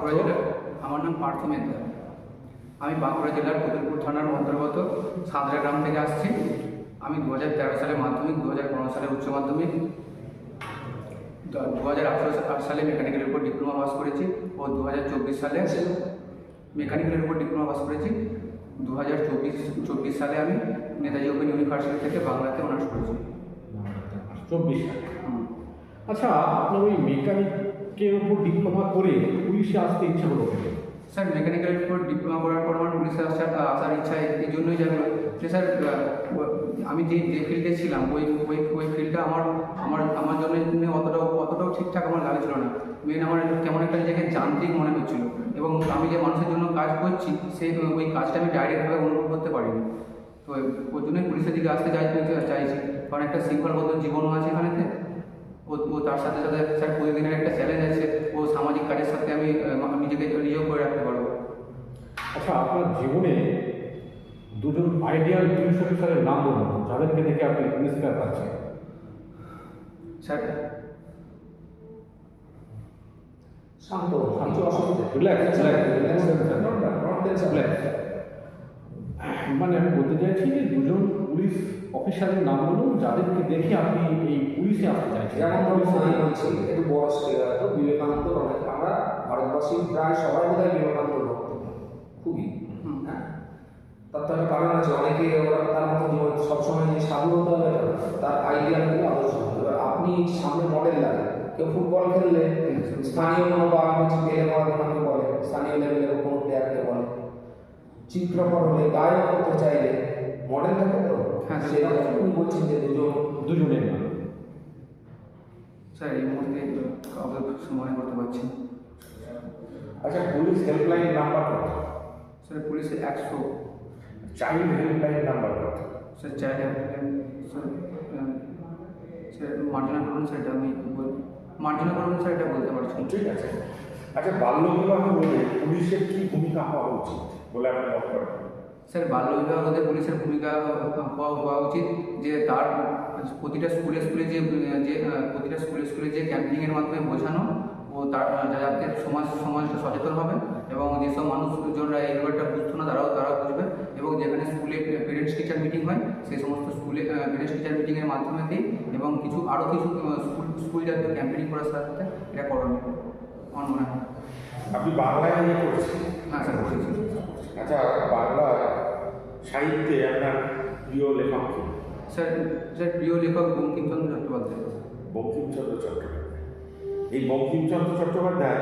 বাঁকুড়া জেলার আমার নাম পার্থ মেদ্দা আমি বাঁকুড়া জেলার কতুলপুর থানার অন্তর্গত সাঁতরা গ্রাম থেকে আসছি। আমি দু হাজার তেরো সালে মাধ্যমিক দু হাজার পনেরো সালে উচ্চ মাধ্যমিক। দু হাজার আঠেরো আট সালে মেকানিক্যালের উপর ডিপ্লোমা পাস করেছি ও দু হাজার চব্বিশ সালে মেকানিক্যালের উপর ডিপ্লোমা পাস করেছি। দু হাজার চব্বিশ চব্বিশ সালে আমি নেতাজি ওপেন ইউনিভার্সিটি থেকে বাংলাতে অনার্স করেছি। চব্বিশ। আচ্ছা আপনার ওই মেকানিকের উপর ডিপ্লোমা করে পুলিশে আসতে ইচ্ছা হলো? স্যার মেকানিক্যাল উপর ডিপ্লোমা করার পর আমার পুলিশে আসার আসার ইচ্ছা এই- এই জন্যই জানলো যে স্যার আমি যে যে ফিল্ডে ছিলাম, ওই ওই ওই ফিল্ডটা আমার আমার আমার জন্য অতটাও অতটাও ঠিকঠাক আমার লাগছিল না। মেন আমার কেমন একটা নিজেকে যান্ত্রিক মনে হচ্ছিল এবং আমি যে মানুষের জন্য কাজ করছি সেই ওই কাজটা আমি ডাইরেক্টভাবে অনুভব করতে পারিনি। তো ওই জন্যই পুলিশের দিকে আসতে চাই চাইছি। কারণ একটা শৃঙ্খলবদ্ধ জীবনও আছে এখানেতে। ও তার সাথে সাথে স্যার প্রতিদিনের একটা চ্যালেঞ্জ আছে ও সামাজিক কাজের সাথে আমি নিজেকে নিজেও করে রাখতে পারব। আচ্ছা আপনার জীবনে দুজন আইডিয়াল পুলিশ অফিসারের নাম বলুন যাদেরকে দেখে আপনি পুরস্কার পাচ্ছেন? স্যার শান্ত শান্ত অসুবিধা? Relax, relax, Relax, relax. মানে আমি বলতে চাইছি যে দুজন পুলিশ অফিসারের নাম বলুন যাদেরকে দেখে আপনি এই পুলিশে আসতে চাইছেন যেমন আমি বলছি একটু বড় স্কেলে হয়তো বিবেকানন্দ অনেক আমরা ভারতবাসী প্রায় সবাই বোধ হয় বিবেকানন্দ ভক্ত খুবই। হ্যাঁ তার তো একটা কারণ আছে অনেকে ওরা তার মতো জীবন সবসময় যে সাধু হতে হবে। তার আইডিয়াগুলো আদর্শ আপনি সামনে মডেল লাগে কেউ ফুটবল খেললে স্থানীয় কোনো বা কিছু পেলে মারাদোনাকে বলে স্থানীয় লেভেলের কোনো প্লেয়ারকে বলে চিত্রকর হলে গায়ক হতে চাইলে মডেল থাকে তো? হ্যাঁ, স্যার। সেরকম আপনি বলছেন যে দুজন দুজনের নাম স্যার এই মুহূর্তে কাউকে মনে করতে পারছি না। আচ্ছা পুলিশ হেল্পলাইন নাম্বার কত? স্যার পুলিশের একশো। চাইল্ড হেল্পলাইন নাম্বার কত? Sir child helpline sir sir মার্জনা করুন স্যার এটা আমি বল মার্জনা করুন স্যার এটা বলতে পারছি ঠিক আছে। আচ্ছা বাল্য বিবাহ বলে পুলিশের কি ভূমিকা হওয়া উচিত? বলে আপনি মত করেন। স্যার বাল্য বিবাহ রোধে পুলিশের ভূমিকা হওয়া উচিত যে তার প্রতিটা স্কুলে স্কুলে যে যে প্রতিটা স্কুলে স্কুলে যে ক্যাম্পিংয়ের মাধ্যমে বোঝানো ও তার যাতে সমাজ সমাজটা সচেতন হবে এবং যেসব মানুষজনরা এই ব্যাপারটা বুঝতো না তারাও তারাও বুঝবে এবং যেখানে স্কুলে পেরেন্টস টিচার মিটিং হয় সেই সমস্ত স্কুলে পেরেন্টস টিচার মিটিংয়ের মাধ্যমে দিই এবং কিছু আরও কিছু স্কুল স্কুল জাতীয় ক্যাম্পেইনিং করার সাথে এটা করণীয়। আমার মনে হয় আপনি বাংলায় নিয়ে পড়ছেন হ্যাঁ স্যার বলেছি। আচ্ছা বাংলা সাহিত্যে আপনার প্রিয় লেখক কে? স্যার স্যার প্রিয় লেখক বঙ্কিমচন্দ্র চট্টোপাধ্যায়। বঙ্কিমচন্দ্র চট্টোপাধ্যায়। এই বঙ্কিমচন্দ্র চট্টোপাধ্যায়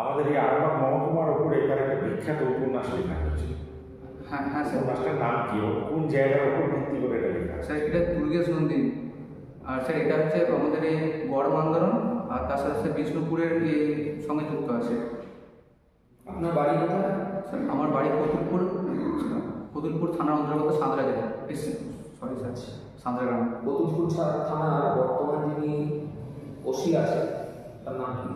আমাদের এই আরামবাগ মহকুমার ওপরে তার একটা বিখ্যাত উপন্যাস লেখা হয়েছে হ্যাঁ হ্যাঁ স্যার। উপন্যাসটার নাম কি? ও কোন জায়গার উপর ভিত্তি করে এটা লেখা স্যার এটা দুর্গেশ নন্দী আর স্যার এটা হচ্ছে আমাদের এই গড় মান্দরণ আর তার সাথে সাথে বিষ্ণুপুরের সঙ্গে যুক্ত আছে। আপনার বাড়ি কোথায়? স্যার আমার বাড়ি কতুলপুর কতুলপুর থানার অন্তর্গত সাঁতরা জেলা সরি স্যার সাঁতরা গ্রাম বতুলপুর ছাড়া থানার বর্তমান যিনি ওসি আছে তার নাম কি?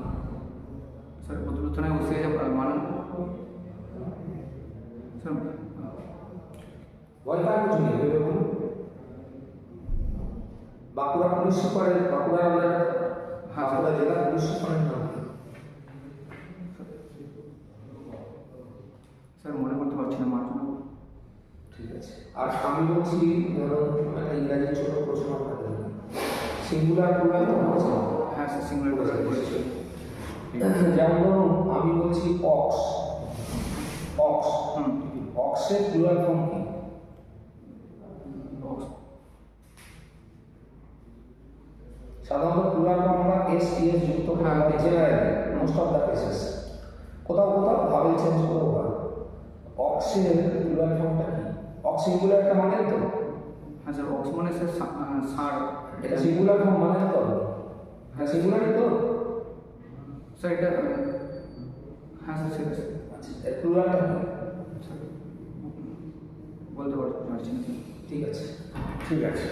স্যার কতুলপুর থানায় বসে গেছে মান স্যার ভয় কার কিছু নেই বাঁকুড়া পুলিশ সুপারের বাঁকুড়া আমরা হ্যাঁ, স্যার। বাঁকুড়া জেলা পুলিশ সুপারের নাম কি? স্যার মনে করতে পারছি না মার্জনা ঠিক আছে আর আমি বলছি ধরুন একটা ইংরাজি ছোট প্রশ্ন আপনাদের সিঙ্গুলার তো হ্যাঁ স্যার সিঙ্গুলার যেমন ধরুন আমি বলছি অক্স অক্স হুম। অক্সের প্লুরাল ফর্ম কি? সাধারণত প্লুরাল ফর্ম আমরা এস টি এস যুক্ত করে আমরা মোস্ট অফ দ্য কেসেস কোথাও কোথাও ভাবেল চেঞ্জ করে হয় অক্সের প্লুরাল ফর্মটা কি? অক্স একটা মানে তো? হ্যাঁ স্যার অক্স মানে স্যার সার এটা সিঙ্গুলার ফর্ম মানে তো? হ্যাঁ সিঙ্গুলার তো? স্যার এটা হ্যাঁ স্যার সেটা আচ্ছা প্লুরালটা বলতে পারছি ঠিক আছে। ঠিক আছে।